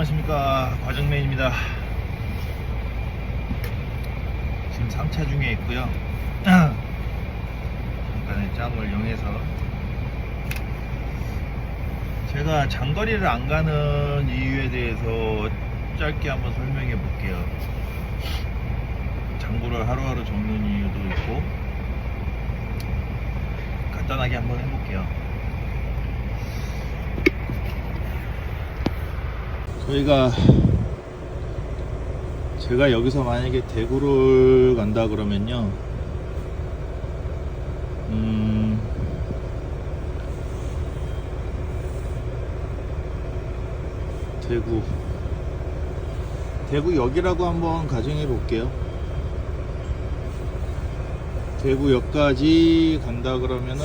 안녕하십니까. 과정맨입니다. 지금 3차 중에 있고요. 잠깐의 짬을 이용해서. 제가 장거리를 안 가는 이유에 대해서 짧게 한번 설명해 볼게요. 장구를 하루하루 적는 이유도 있고 간단하게 한번 해볼게요 저희가 제가 여기서 만약에 대구를 간다 그러면요. 음 대구. 대구역이라고 한번 가정해 볼게요. 대구역까지 간다 그러면은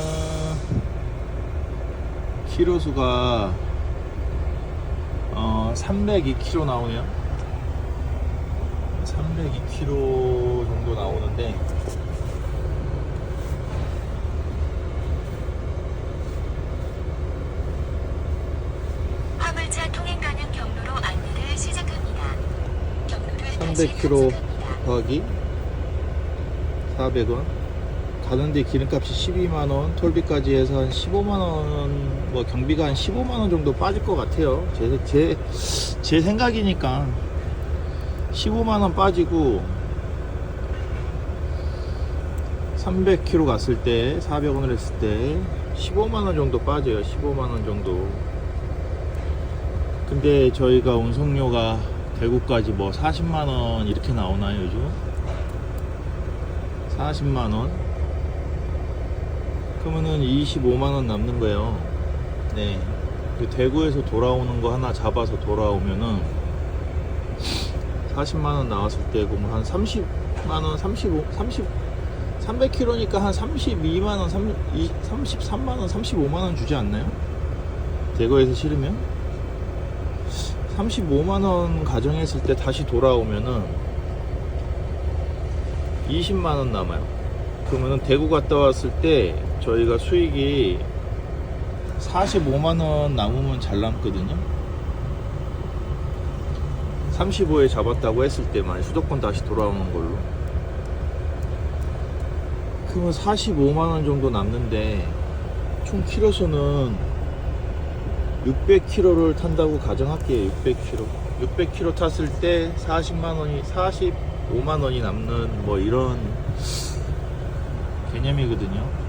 키로수가 어, 302km 나오네요. 302km 정도 나오는데 화물차 통행 가능 경로로 안내를 시작합니다. 경로를 300km 곱하기 400원 가는데 기름값이 12만원 톨비까지 해서 한 15만원 뭐 경비가 한 15만원 정도 빠질 것 같아요. 제, 제, 제 생각이니까 15만원 빠지고 300km 갔을 때 400원을 했을 때 15만원 정도 빠져요. 15만원 정도. 근데 저희가 운송료가 대구까지 뭐 40만원 이렇게 나오나요 요즘? 40만원 그러면은 25만원 남는 거예요 네. 그 대구에서 돌아오는 거 하나 잡아서 돌아오면은 40만원 나왔을 때 그러면 한 30만원 35 30 300km니까 한 32만원 33만원 35만원 주지 않나요? 대구에서 실으면 35만원 가정했을 때 다시 돌아오면은 20만원 남아요. 그러면은 대구 갔다 왔을 때 저희가 수익이 45만원 남으면 잘 남거든요. 35에 잡았다고 했을 때만 수도권 다시 돌아오는 걸로. 그러면 45만원 정도 남는데 총 키로수는 600km를 탄다고 가정할게요. 600km. 600km 탔을 때 40만 원이 45만 원이 남는 뭐 이런 개념이거든요.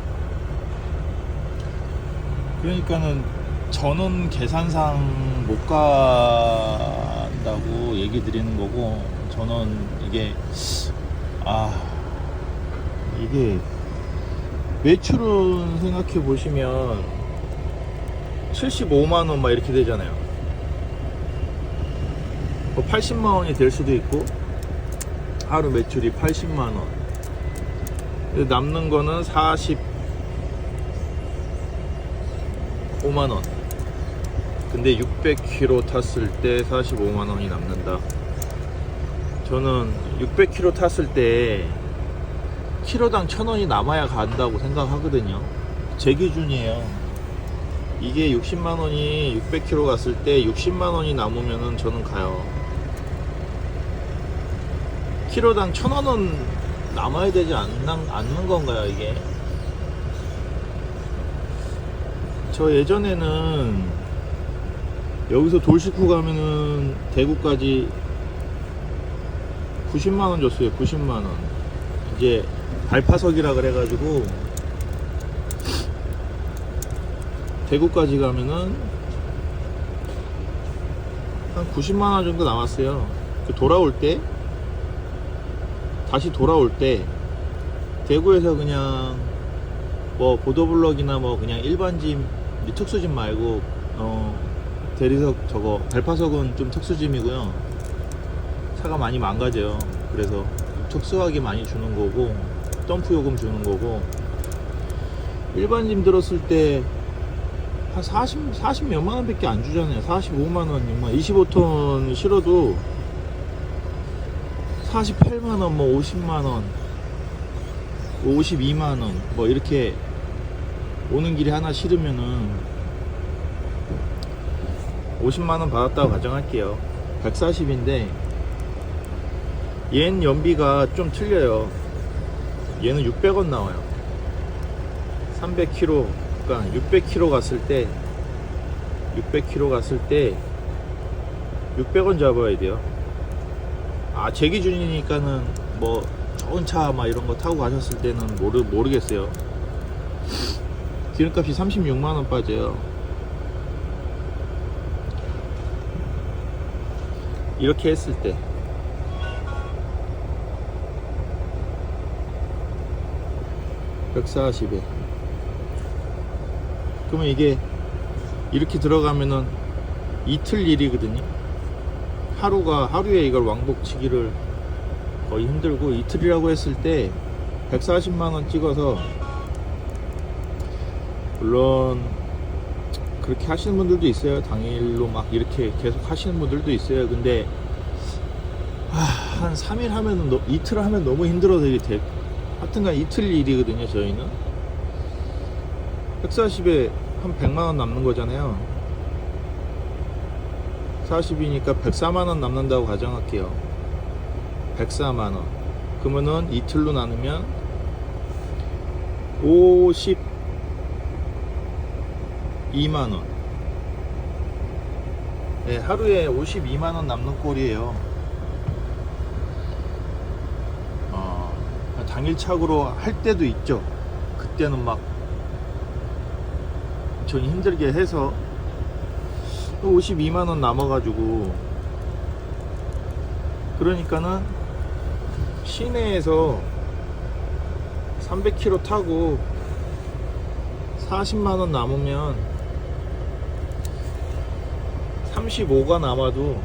그러니까는 저는 계산상 못 간다고 얘기 드리는 거고 저는 이게 아 이게 매출은 생각해 보시면 75만 원 막 이렇게 되잖아요. 뭐 80만 원이 될 수도 있고, 하루 매출이 80만 원. 남는 거는 45만원. 근데 600km 탔을 때 45만원이 남는다. 저는 600km 탔을 때, 키로당 1000원이 남아야 간다고 생각하거든요. 제 기준이에요. 이게 60만 원이 600km 갔을 때 60만 원이 남으면은 저는 가요. 키로당 1,000원은 남아야 되지 않는, 않는 건가요, 이게? 저 예전에는 여기서 돌직구 가면은 대구까지 90만 원 줬어요. 90만 원. 이제 발파석이라 그래가지고 대구까지 가면은 한 90만원 정도 남았어요. 그 돌아올 때, 다시 돌아올 때, 대구에서 그냥 뭐 보도블럭이나 뭐 그냥 일반 짐, 이 특수짐 말고, 어, 대리석 저거, 발파석은 좀 특수짐이고요. 차가 많이 망가져요. 그래서 특수하게 많이 주는 거고, 덤프 요금 주는 거고, 일반 짐 들었을 때, 한 40, 40 몇만 원 밖에 안 주잖아요. 45만 원, 6만 25톤 실어도 48만 원, 뭐 50만 원, 52만 원, 뭐 이렇게 오는 길에 하나 실으면은 50만 원 받았다고 가정할게요. 140인데 얜 연비가 좀 틀려요. 얘는 600원 나와요. 300km, 그러니까 600km 갔을 때 600km 갔을 때 600원 잡아야 돼요. 아, 제 기준이니까는 뭐 좋은 차 막 이런 거 타고 가셨을 때는 모르 모르겠어요. 기름값이 36만 원 빠져요. 이렇게 했을 때. (140에) 그러면 이게 이렇게 들어가면은 이틀 일이거든요. 하루가 하루에 이걸 왕복치기를 거의 힘들고 이틀이라고 했을 때 140만원 찍어서 물론 그렇게 하시는 분들도 있어요. 당일로 막 이렇게 계속 하시는 분들도 있어요. 근데 아, 한 3일 하면은 너- 이틀 하면 너무 힘들어서 이게 돼. 하여튼간 이틀 일이거든요 저희는. 140에 한 100만 원 남는 거잖아요. 40이니까 104만 원 남는다고 가정할게요. 104만 원. 그러면은 이틀로 나누면 52만원. 네, 하루에 52만원 남는 꼴이에요. 어, 당일착오로 할 때도 있죠. 그때는 막 전 힘들게 해서 52만원 남아가지고. 그러니까는 시내에서 300km 타고 40만원 남으면 35가 남아도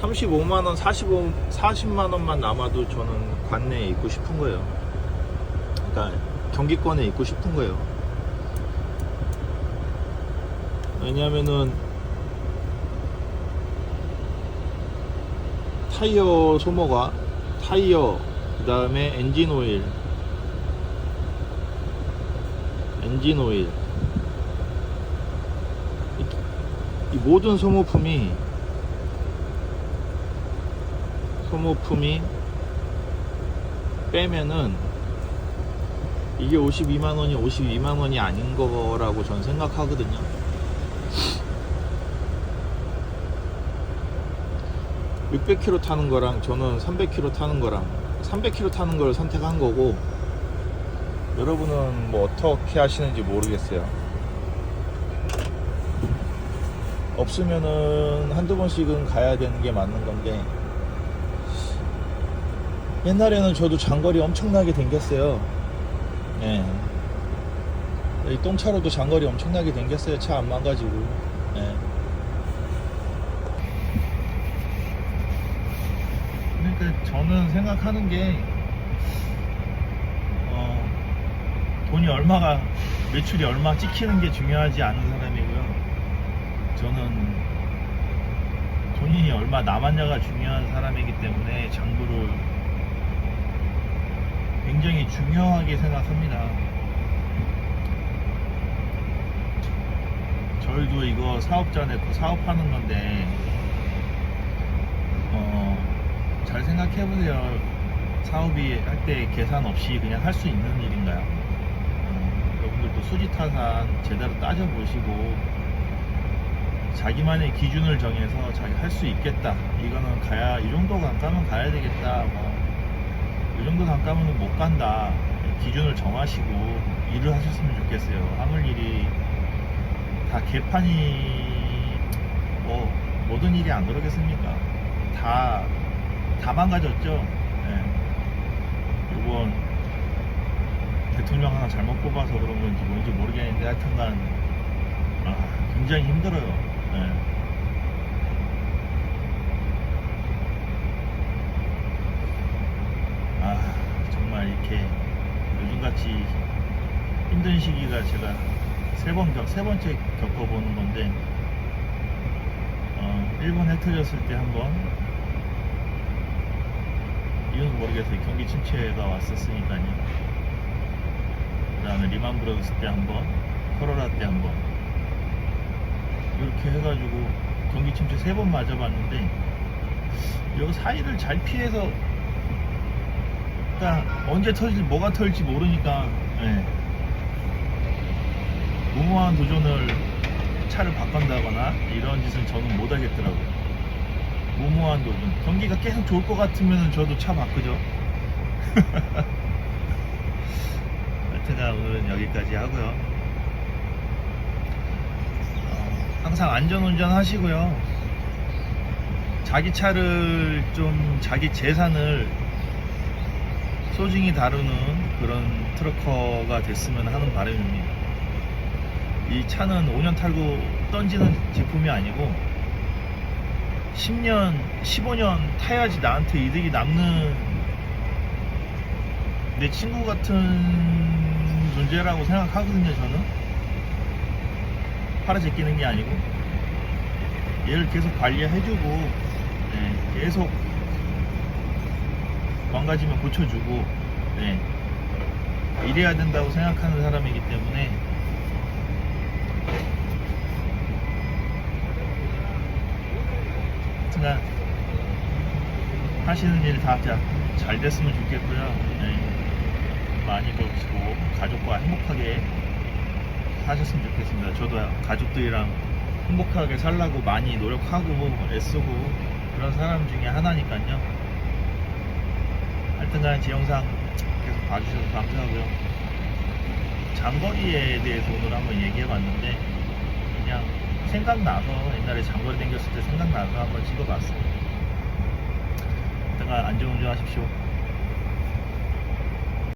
35만원 45, 40만원만 남아도 저는 관내에 있고 싶은 거예요. 그러니까 경기권에 있고 싶은 거예요. 왜냐면은 타이어 소모가 타이어 그 다음에 엔진 오일 엔진 오일. 이, 이 모든 소모품이 소모품이 빼면은 이게 52만 원이 52만 원이 아닌 거라고 전 생각하거든요 600km 타는 거랑 저는 300km 타는 거랑 300km 타는 걸 선택한 거고 여러분은 뭐 어떻게 하시는지 모르겠어요. 없으면은 한두 번씩은 가야 되는 게 맞는 건데 옛날에는 저도 장거리 엄청나게 댕겼어요. 예. 이 똥차로도 장거리 엄청나게 댕겼어요. 차 안 망가지고. 예. 그러니까 저는 생각하는 게 어, 돈이 얼마가 매출이 얼마 찍히는 게 중요하지 않은. 저는 돈이 얼마 남았냐가 중요한 사람이기 때문에 장부를 굉장히 중요하게 생각합니다. 저희도 이거 사업자 내고 사업하는 건데 어, 잘 생각해 보세요. 사업이 할 때 계산 없이 그냥 할 수 있는 일인가요? 어, 여러분들도 수지타산 제대로 따져 보시고 자기만의 기준을 정해서 자기 할 수 있겠다. 이거는 가야 이 정도 감가면 가야 되겠다. 뭐 이 정도 감가면 못 간다. 기준을 정하시고 일을 하셨으면 좋겠어요. 아무 일이 다 개판이 뭐 모든 일이 안 그러겠습니까? 다 다 망가졌죠. 예. 이번 대통령 하나 잘못 뽑아서 그런 건지 뭔지 모르겠는데 하여튼간 아, 굉장히 힘들어요. 예. 아 정말 이렇게 요즘같이 힘든 시기가 제가 세번 겪, 세 번째 겪어보는 건데 어, 일본 흩어졌을 때 한번 이유는 모르겠어요. 경기 침체가 왔었으니까요. 그 다음에 리만 브라더스 때 한 번, 코로나 때 한 번. 이렇게 해가지고 경기 침체 세 번 맞아봤는데 여기 사이를 잘 피해서 그러니까 언제 터질 뭐가 터질지 모르니까 예. 무모한 도전을 차를 바꾼다거나 이런 짓은 저는 못 하겠더라고요. 무모한 도전. 경기가 계속 좋을 것 같으면 저도 차 바꾸죠. 하여튼간 오늘은 여기까지 하고요. 어, 항상 안전운전 하시고요. 자기 차를 좀 자기 재산을 소중히 다루는 그런 트럭커가 됐으면 하는 바람입니다. 이 차는 5년 탈고 던지는 제품이 아니고 10년, 15년 타야지 나한테 이득이 남는 내 친구 같은 존재라고 생각하거든요, 저는. 팔아 제끼는 게 아니고 얘를 계속 관리해주고 예, 계속 망가지면 고쳐주고 예, 이래야 된다고 생각하는 사람이기 때문에 하여튼간 하시는 일 다 잘 됐으면 좋겠고요. 예, 많이 버시고 가족과 행복하게 사셨으면 좋겠습니다. 저도 가족들이랑 행복하게 살라고 많이 노력하고 애쓰고 그런 사람 중에 하나니까요. 하여튼간 제 영상 계속 봐주셔서 감사하고요. 장거리에 대해서 오늘 한번 얘기해 봤는데 그냥 생각나서 옛날에 장거리 댕겼을 때 생각나서 한번 찍어봤어요. 하여튼간 안전운전 하십시오